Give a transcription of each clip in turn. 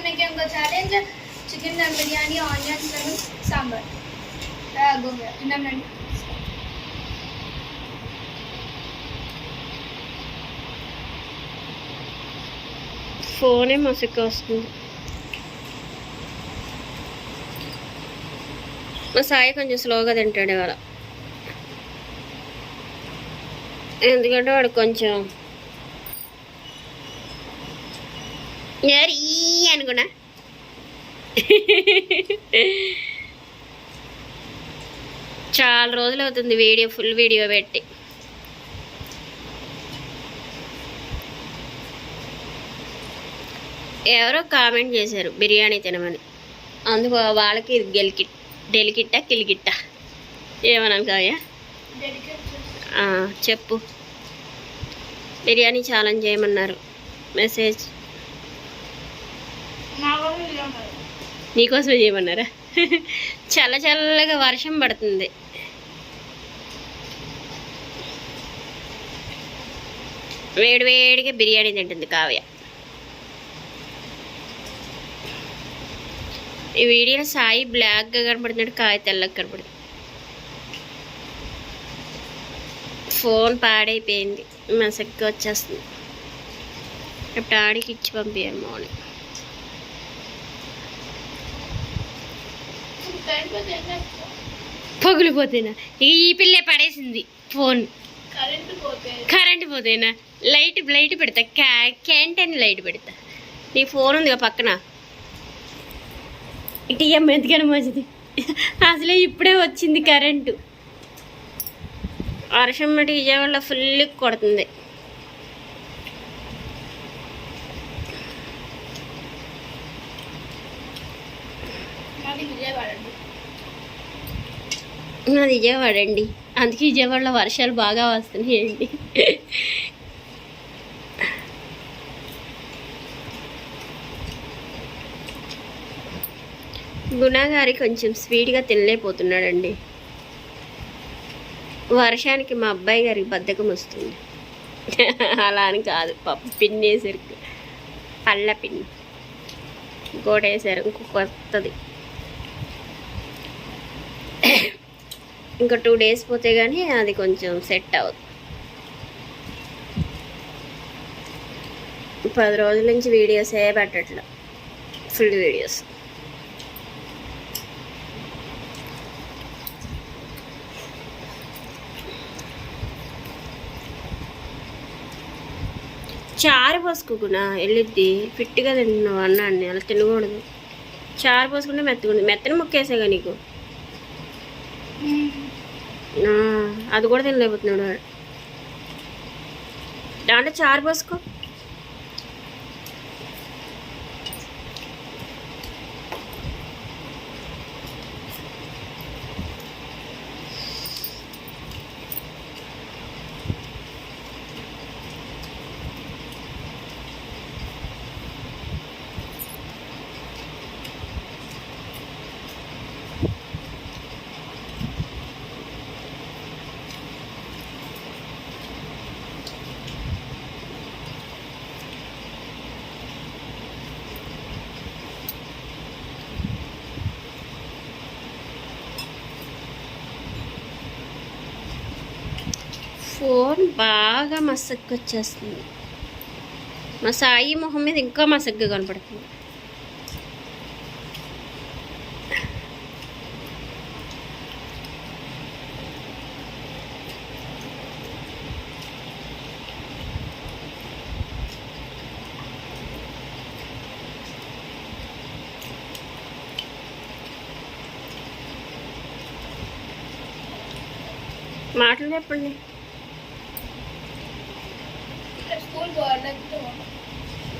ఇప్పుడు మీకు ఇంకో challenge chicken dum biryani onions sambar gongura తిన్నానండి ఫోనే మసుక వస్తుంది మా సాయి కొంచెం స్లోగా తింటాడు ఇవాళ ఎందుకంటే వాడు కొంచెం ఎవరు ఈ అనుకున్నా? చాలా రోజులు అవుతుంది వీడియో ఫుల్ వీడియో పెట్టి. ఎవరో కామెంట్ చేశారు బిర్యానీ తినమని. అందుకు వాళ్ళకి గెలికి డెలికిట్ట కిలికిట్ట? ఏమన్నాను కాయ చెప్పు. బిర్యానీ ఛాలెంజ్ చేయమన్నారు. మెసేజ్ నా వాళ్ళు ఇలా ఉన్నారు నీకోసమే చేయమన్నారా? చల్ల చల్లగా వర్షం పడుతుంది. వేడి వేడిగా బిర్యానీ తింటుంది కావ్య. ఈ వీడియోలో సాయి బ్లాక్గా కనపడుతున్నాడు కాయ తెల్లగా కనపడుతుంది. ఫోన్ పాడైపోయింది మసక్కి వచ్చేస్తుంది. ఇప్పుడు ఆడికి ఇచ్చి పంపించాను మార్నింగ్. పగిలిపోతేనా? ఈ పిల్లే పడేసింది ఫోన్. కరెంట్ పోతే? కరెంట్ పోతేనా? లైట్ లైట్ పెడతా. క్యా క్యాంటీన్ లైట్ పెడతా. నీ ఫోన్ ఉందిగా పక్కన. ఇటు ఎందుకని మంచిది అసలే ఇప్పుడే వచ్చింది కరెంటు. వర్షం మటు విజయవాడలో ఫుల్ కొడుతుంది మాది విజయవాడ అండి నాది విజయవాడ అండి. అందుకే విజయవాడలో వర్షాలు బాగా వస్తున్నాయండి. గుణగారి కొంచెం స్వీట్గా తినలేకపోతున్నాడండి. వర్షానికి మా అబ్బాయి గారికి బద్ధకం వస్తుంది. అలా అని కాదు పప్పు పిన్నేసరికి పళ్ళ పిన్ని. ఇంకోటి వేసారు ఇంకో కొత్తది ఇంకా టూ డేస్ పోతే కానీ అది కొంచెం సెట్ అవుతుంది పది రోజుల నుంచి వీడియోసే ఏ ఫుల్ వీడియోస్ చారు పోసుకోకుండా వెళ్ళిద్ది ఫిట్గా తిన్నావు అన్నాన్ని అలా తినకూడదు. చారు పోసుకుంటే మెత్తగుంది మెత్తని ముక్కేసాగా నీకు? అది కూడా తినలేకపోతున్నాడు అంటే చారు పోసుకో. ఫోన్ బాగా మసక్కు వచ్చేస్తుంది మా సాయి మొహం మీద ఇంకా మసగ్గా కనపడుతుంది. మాటలు చెప్పండి.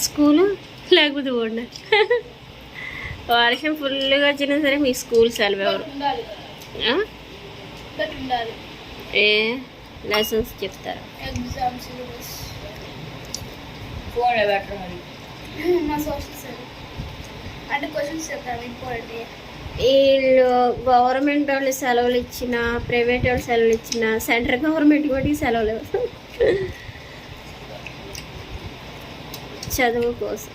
స్కూల్? లేకపోతే పోండి. వర్షం ఫుల్గా వచ్చినా సరే మీ స్కూల్ సెలవు ఎవరు? ఏ? లెసన్స్ చెప్తారు? వీళ్ళు గవర్నమెంట్ వాళ్ళు సెలవులు ఇచ్చిన ప్రైవేట్ వాళ్ళు సెలవులు ఇచ్చిన సెంట్రల్ గవర్నమెంట్ కూడా సెలవులు ఇవ్వరు. చదువు కోసం.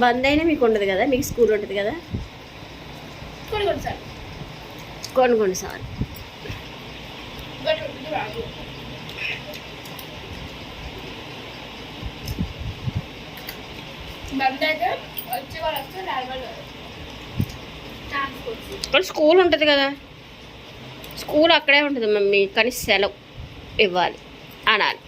బంద్ అయినా మీకు ఉండదు కదా? మీకు స్కూల్ ఉంటుంది కదా? వాళ్ళు ట్రాన్స్పోర్ట్. కానీ స్కూల్ ఉంటుంది కదా? స్కూల్ అక్కడే ఉంటుంది మమ్మీ. కానీ సెలవు ఇవ్వాలి. అనాలి.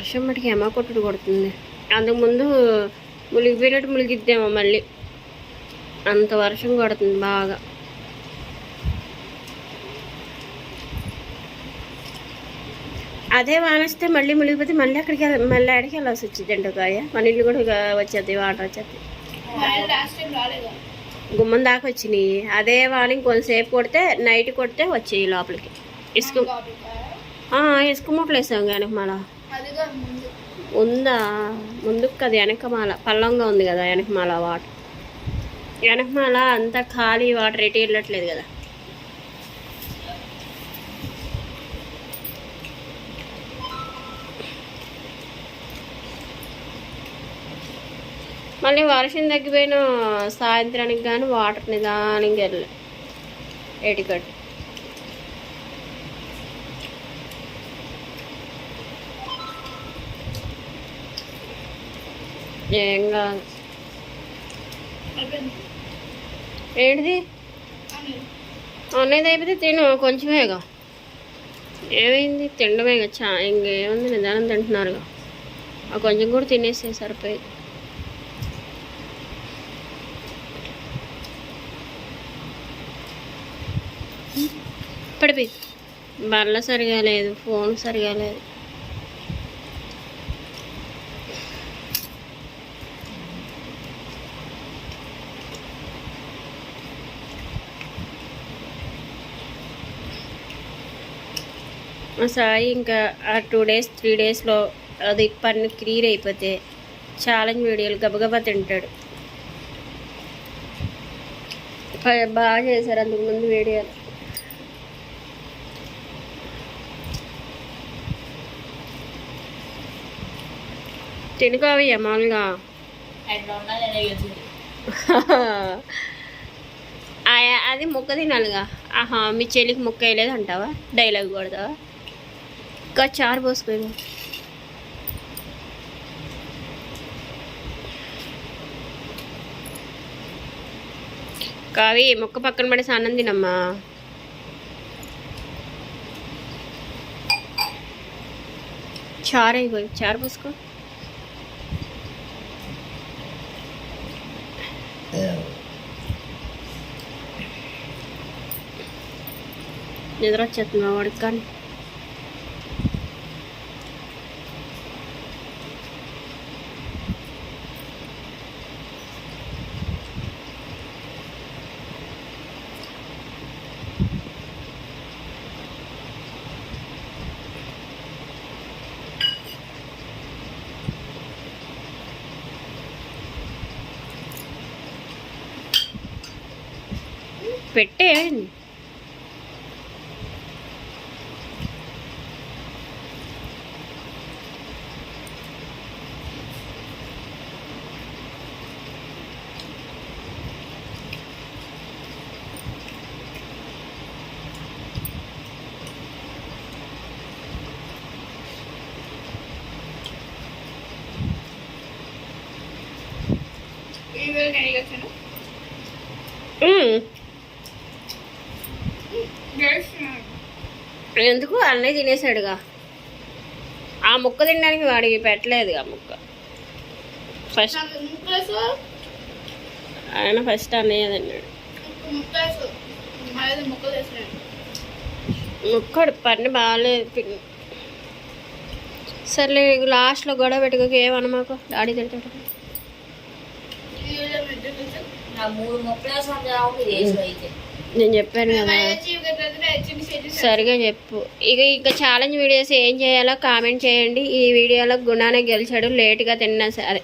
వర్షం మటుకి ఎమ కొట్టుడు కొడుతుంది. అంతకుముందు మునిగిపోయినట్టు మునిగిద్దేమో మళ్ళీ. అంత వర్షం కొడుతుంది బాగా. అదే వానొస్తే మళ్ళీ మునిగిపోతే మళ్ళీ అక్కడికి మళ్ళీ ఆడికి వెళ్ళాల్సి వచ్చింది ఎండకాయ మన ఇల్లు కూడా వచ్చేది వాటర్ వచ్చేది. గుమ్మం దాకా వచ్చినాయి. అదే వాన ఇంకొంతసేపు కొడితే నైట్ కొడితే వచ్చాయి లోపలికి. ఇసుక ఇసుక మూటలు వేసాం కానీ మళ్ళీ. ఉందా? ముందుకు కదా వెనకమాల. పల్లంగా ఉంది కదా వెనకమాల వాటర్. వెనకమాల అంతా ఖాళీ వాటర్ ఎటు వెళ్ళట్లేదు కదా. మళ్ళీ వర్షం తగ్గిపోయిన సాయంత్రానికి కానీ వాటర్ నిదానికి వెళ్ళి ఎటికట్ ఏం కాదు. ఏంటిది? అని అనేది అయిపోతే తిను కొంచెమేగా. ఏమైంది? తినడమేగా చా ఇంకేముంది? నిదానం తింటున్నారుగా. ఆ కొంచెం కూడా తినేస్తే సరిపోయింది పడిపోయింది. బల్ల సరిగా లేదు ఫోన్ సరిగా లేదు. మా సాయి ఇంకా ఆ టూ డేస్ త్రీ డేస్లో అది పన్ను క్లియర్ అయిపోతే ఛాలెంజ్ వీడియోలు గబగబా తింటాడు. బాగా చేశారు అంతకుముందు వీడియోలు. తినుకోవయ్యా మామూలుగా. అది మొక్క తినాలిగా. ఆహా మీ చెల్లికి మొక్క వేయలేదు అంటావా డైలాగ్ కొడతావా? ఇంకా చారు పోసుకో కావి మొక్క పక్కన పడేసి ఆనందినమ్మా తినమ్మా చారు అయిపోయి చారు పోసుకో నిద్ర వచ్చేస్తుంది మా వాడికి కానీ పెట్టే ఈ వేళ నేను వచ్చాను గెలుస్తున్నాను ఎందుకు? అన్నయ్య తినేసాడుగా. ఆ ముక్క తినడానికి వాడికి పెట్టలేదు ఆ ముక్క. ఫస్ట్ ఆయన ఫస్ట్ అన్నయ్య తిన్నాడు. ముక్కడు పన్ను బాగాలేదు పిన్ సర్లే లాస్ట్లో గొడవ పెట్టుకోక మాకు డాడీ తింటాడు నేను చెప్పాను కదా. సరిగా చెప్పు. ఇక ఇంకా ఛాలెంజ్ వీడియోస్ ఏం చేయాలో కామెంట్ చేయండి. ఈ వీడియోలో గుణానే గెలిచాడు. లేట్గా తిన్నా సరే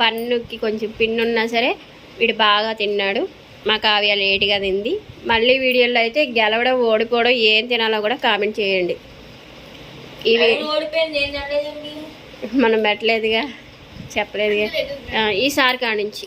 పన్నుకి కొంచెం పిన్ను ఉన్నా సరే వీడు బాగా తిన్నాడు. మా కావ్య లేట్గా తింది. మళ్ళీ వీడియోలో అయితే గెలవడం ఓడిపోవడం ఏం తినాలో కూడా కామెంట్ చేయండి. ఈ వీ- అవును, ఓడిపోయింది? ఏం అనలేదు మీరు మనం పెట్టలేదుగా. చెప్పలేదుగా. ఈసారి కానించి